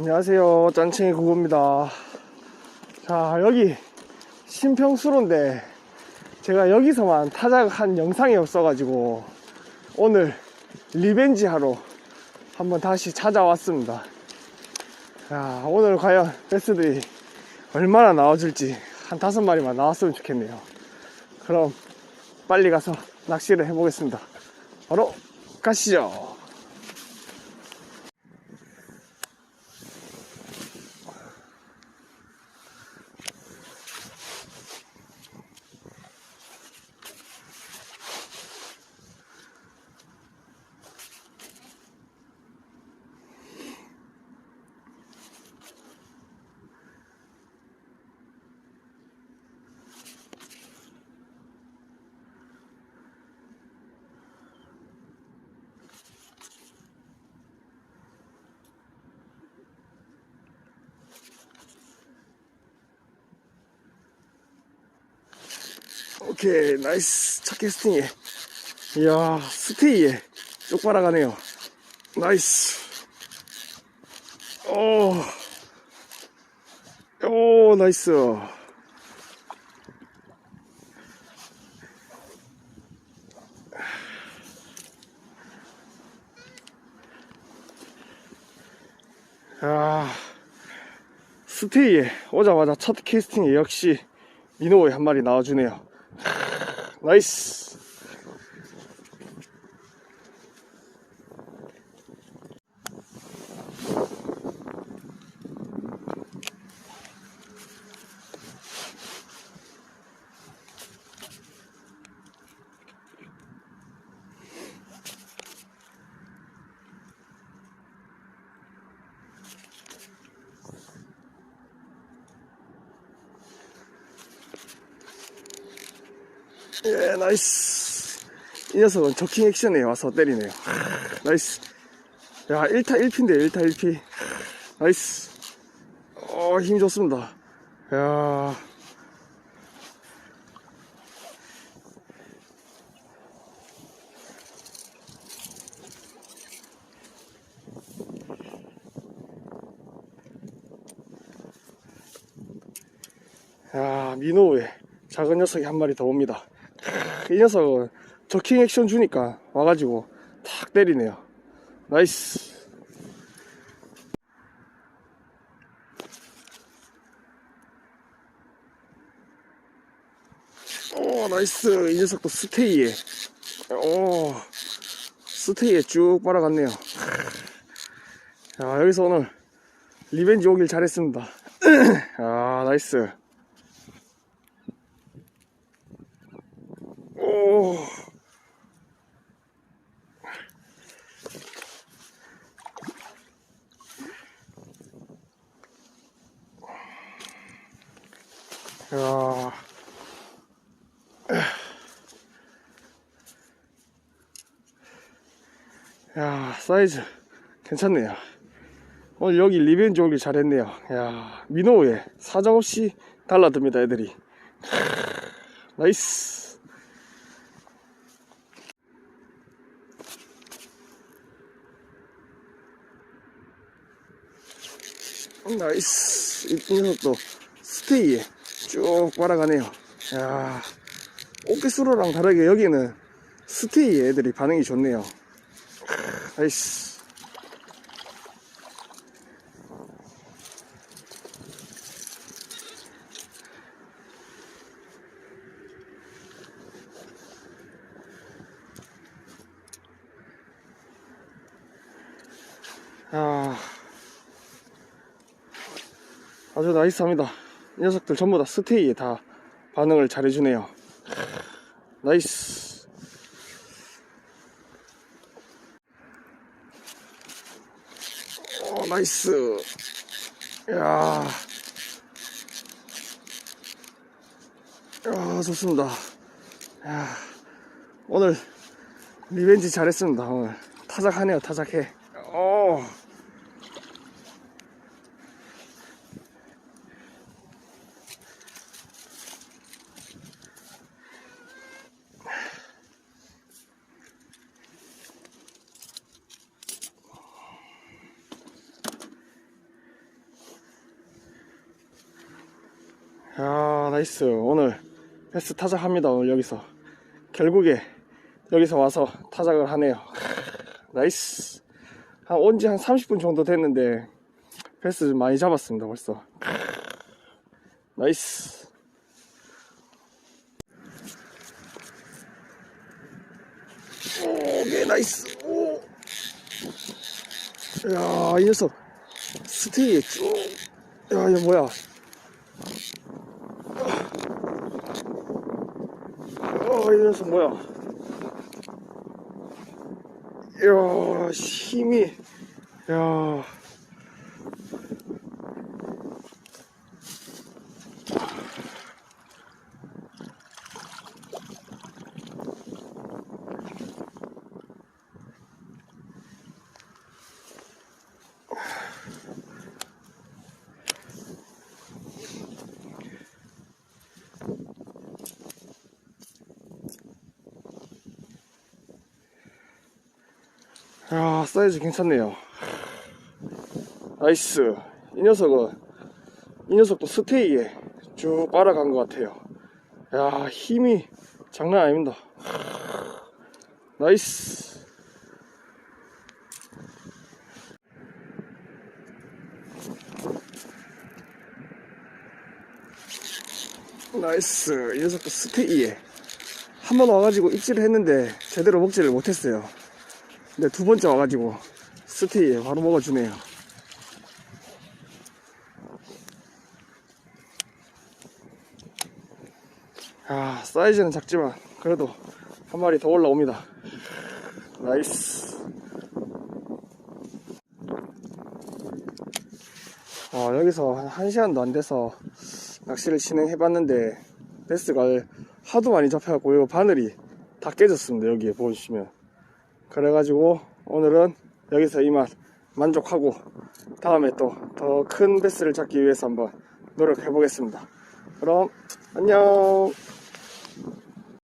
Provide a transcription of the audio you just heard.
안녕하세요. 짠챙이 구구입니다. 자, 여기 신평수로인데 제가 여기서만 타작한 영상이 없어가지고 오늘 리벤지 하러 한번 다시 찾아왔습니다. 자, 오늘 과연 베스들이 얼마나 나와줄지 한 다섯 마리만 나왔으면 좋겠네요. 그럼 빨리 가서 낚시를 해보겠습니다. 바로 가시죠. 오케이 나이스. 첫 캐스팅에 이야 스테이에 쪽 빨아가네요. 나이스. 오, 오 나이스. 아 스테이에 오자마자 첫 캐스팅에 역시 민호의 한 마리 나와주네요 나 예 나이스. 이 녀석은 저킹 액션에 와서 때리네요. 나이스. 야 1타 1피인데 1타 1피. 나이스. 어 힘 좋습니다. 야. 야, 민호의 작은 녀석이 한 마리 더 옵니다. 이 녀석은 저킹 액션 주니까 와가지고 탁 때리네요. 나이스. 오, 나이스. 이 녀석도 스테이에. 오, 스테이에 쭉 빨아갔네요. 자, 여기서 오늘 리벤지 오길 잘했습니다. 아, 나이스. 야. 야, 사이즈 괜찮네요. 오늘 여기 리벤지 오길 잘했네요. 야, 민호에 사정없이 달라듭니다, 애들이. 나이스. 나이스 이 녀석도 스테이에 쭉 빨아가네요. 야 오케스로랑 다르게 여기는 스테이 애들이 반응이 좋네요. 나이스 아 아주 나이스합니다. 이 녀석들 전부 다 스테이에 다 반응을 잘 해주네요. 나이스. 오, 나이스. 야. 야, 좋습니다. 야, 오늘 리벤지 잘했습니다. 오늘 타작하네요, 타작해. 오. 야 나이스. 오늘 베스트 타작합니다 오늘 여기서. 결국에 여기서 와서 타작을 하네요. 나이스. 한 온지 한 30분 정도 됐는데 좀 많이 잡았습니다 벌써. 나이스. 오케이 나이스. 오. 야, 이 녀석. 스테이 쭉. 야, 이거 뭐야? 이 녀석 뭐야? 이야, 힘이. 야. 야, 사이즈 괜찮네요. 나이스. 이 녀석은, 이 녀석도 스테이에 쭉 빨아간 것 같아요. 야, 힘이 장난 아닙니다. 나이스. 나이스. 이 녀석도 스테이에. 한 번 와가지고 입질을 했는데 제대로 먹지를 못했어요. 근데 두 번째 와가지고 스테이에 바로 먹어주네요. 아, 사이즈는 작지만 그래도 한 마리 더 올라옵니다. 나이스. 어, 여기서 한 1시간도 안 돼서 낚시를 진행해봤는데 베스가 하도 많이 잡혀갖고 요 바늘이 다 깨졌습니다. 여기에 보여주시면. 그래가지고 오늘은 여기서 이만 만족하고 다음에 또 더 큰 베스를 잡기 위해서 한번 노력해 보겠습니다. 그럼 안녕.